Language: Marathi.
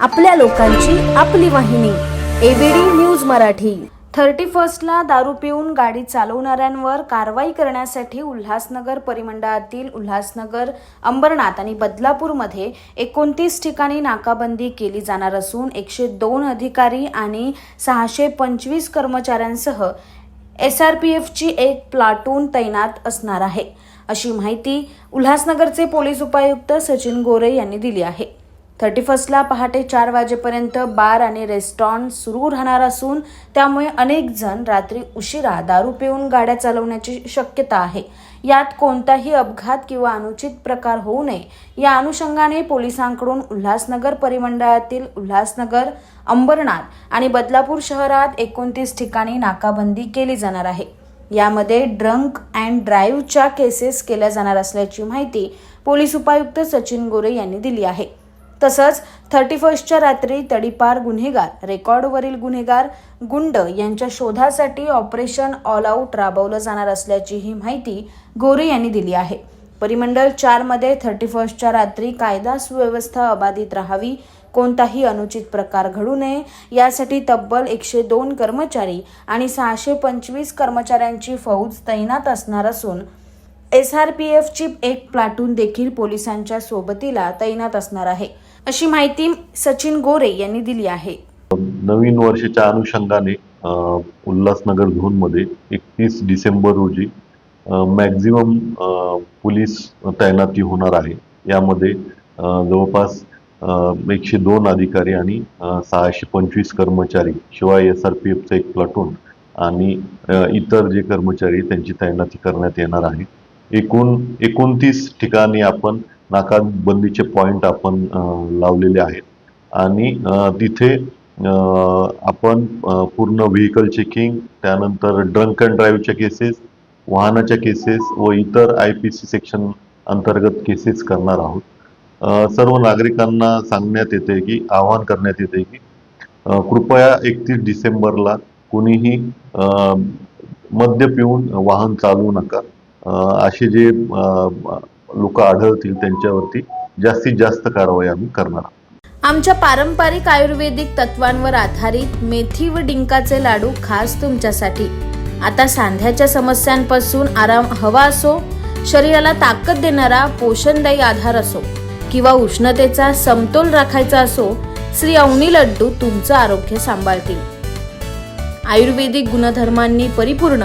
आपल्या लोकांची आपली वाहिनी एबीडी न्यूज मराठी. थर्टी फर्स्टला दारू पिऊन गाडी चालवणाऱ्यांवर कारवाई करण्यासाठी उल्हासनगर परिमंडळातील उल्हासनगर अंबरनाथ आणि बदलापूरमध्ये एकोणतीस ठिकाणी नाकाबंदी केली जाणार असून एकशे दोन अधिकारी आणि सहाशे पंचवीस कर्मचाऱ्यांसह एस आर पी एफची एक प्लाटून तैनात असणार आहे. अशी माहिती उल्हासनगरचे पोलीस उपायुक्त सचिन गोरे यांनी दिली आहे. थर्टी फर्स्टला पहाटे चार वाजेपर्यंत बार आणि रेस्टॉरंट सुरू राहणार असून त्यामुळे अनेक जण रात्री उशिरा दारू पिऊन गाड्या चालवण्याची शक्यता आहे. यात कोणताही अपघात किंवा अनुचित प्रकार होऊ नये. या अनुषंगाने पोलिसांकडून उल्हासनगर परिमंडळातील उल्हासनगर अंबरनाथ आणि बदलापूर शहरात एकोणतीस ठिकाणी नाकाबंदी केली जाणार आहे. यामध्ये ड्रंक अँड ड्राईव्हच्या केसेस केल्या जाणार असल्याची माहिती पोलीस उपायुक्त सचिन गोरे यांनी दिली आहे. तसंच थर्टी फर्स्टच्या रात्री तडीपार गुन्हेगार रेकॉर्डवरील गुन्हेगार गुंड यांच्या शोधासाठी ऑपरेशन ऑल आऊट राबवलं जाणार असल्याचीही माहिती गोरे यांनी दिली आहे. परिमंडल चारमध्ये थर्टी फर्स्टच्या रात्री कायदा सुव्यवस्था अबाधित राहावी कोणताही अनुचित प्रकार घडू नये यासाठी तब्बल एकशे दोन कर्मचारी आणि सहाशे पंचवीस कर्मचाऱ्यांची फौज तैनात असणार असून एस आर पी एफची एक प्लाटून देखील पोलिसांच्या सोबतीला तैनात असणार आहे. अशी माहिती सचिन गोरे यांनी दिली आहे. नवीन वर्षाच्या अनुषंगाने उल्हासनगर झोनमध्ये एकतीस डिसेंबर रोजी मॅक्झिमम पोलीस तैनाती होणार आहे. यामध्ये जवळपास एकशे दोन अधिकारी आणि सहाशे पंचवीस कर्मचारी शिवाय एस आर पी एफचं एक प्लाटून आणि इतर जे कर्मचारी त्यांची तैनाती करण्यात येणार आहे. एकूण एकोणतीस ठिकाणी आपण नाकाबंदीचे पॉईंट आपण लावलेले आहेत. आणि तिथे आपण पूर्ण व्हेकल चेकिंग त्यानंतर ड्रंक अँड ड्राईव्हच्या केसेस वाहनाच्या केसेस व इतर आय पी सी सेक्शन अंतर्गत केसेस करणार आहोत. सर्व नागरिकांना सांगण्यात येते की आवाहन करण्यात येते की कृपया एकतीस डिसेंबरला कोणीही मद्य पिऊन वाहन चालवू नका. असे जे लोक आढळतील त्यांच्यावरती जास्तीत जास्त कारवाई आम्ही करणार आहोत. आमच्या पारंपरिक आयुर्वेदिक तत्वांवर आधारित मेथी व डिंकाचे लाडू खास तुमच्यासाठी. आता सांध्याच्या समस्यांपासून आराम हवा असो शरीराला ताकद देणारा पोषणदायी आधार असो किंवा उष्णतेचा समतोल राखायचा असो श्री अवनी लड्डू तुमचं आरोग्य सांभाळतील. आयुर्वेदिक गुणधर्मांनी परिपूर्ण